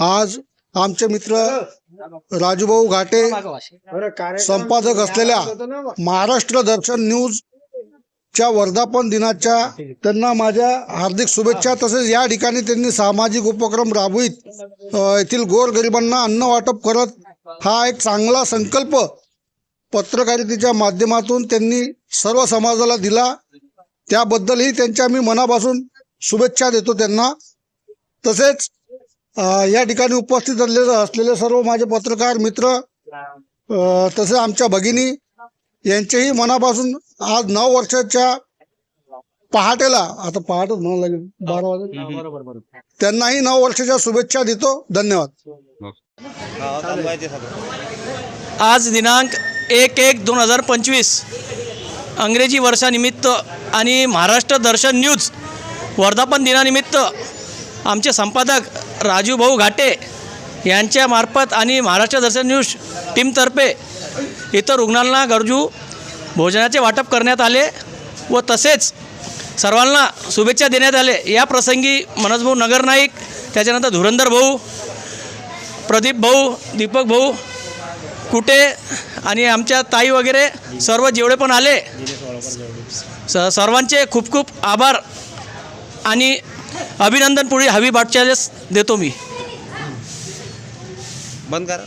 आज आमचे मित्र राजूभाऊ घाटे संपादक असलेल्या महाराष्ट्र दर्शन न्यूज च्या वर्धापन दिनाच्या त्यांना माझ्या हार्दिक शुभेच्छा. तसेच या ठिकाणी त्यांनी सामाजिक उपक्रम राबवित येथील गोरगरिबांना अन्न वाटप करत हा एक चांगला संकल्प पत्रकारितेच्या माध्यमातून त्यांनी सर्व समाजाला दिला. त्याबद्दलही त्यांच्या मी मनापासून शुभेच्छा देतो त्यांना. तसेच या ठिकाणी उपस्थित असलेले असलेले सर्व माझे पत्रकार मित्र अ, तसेच आमच्या भगिनी यांचेही मनापासून आज नऊ वर्षाच्या पहाटेला आता पहाटच म्हणावं लागेल बारा वाजे त्यांनाही नऊ वर्षाच्या शुभेच्छा देतो. धन्यवाद. आज दिनांक एक एक दोन हजार पंचवीस अंग्रेजी वर्षानिमित्त आणि महाराष्ट्र दर्शन न्यूज वर्धापन दिनानिमित्त आमचे संपादक राजूभाऊ घाटे यांच्यामार्फत आणि महाराष्ट्र दर्शन न्यूज टीमतर्फे इतर रुग्णांना गरजू भोजनाचे वाटप करण्यात आले व तसेच सर्वांना शुभेच्छा देण्यात आले. या प्रसंगी मनोजभाऊ नगर नाईक त्याच्यानंतर धुरंधर भाऊ प्रदीप भाऊ दीपक भाऊ कुठे आणि आमच्या ताई वगैरे सर्व जेवढे पण आले स सर्वांचे खूप खूप आभार आणि अभिनंदन पुढे हवी वाटचालीस देतो मी. बंद करा.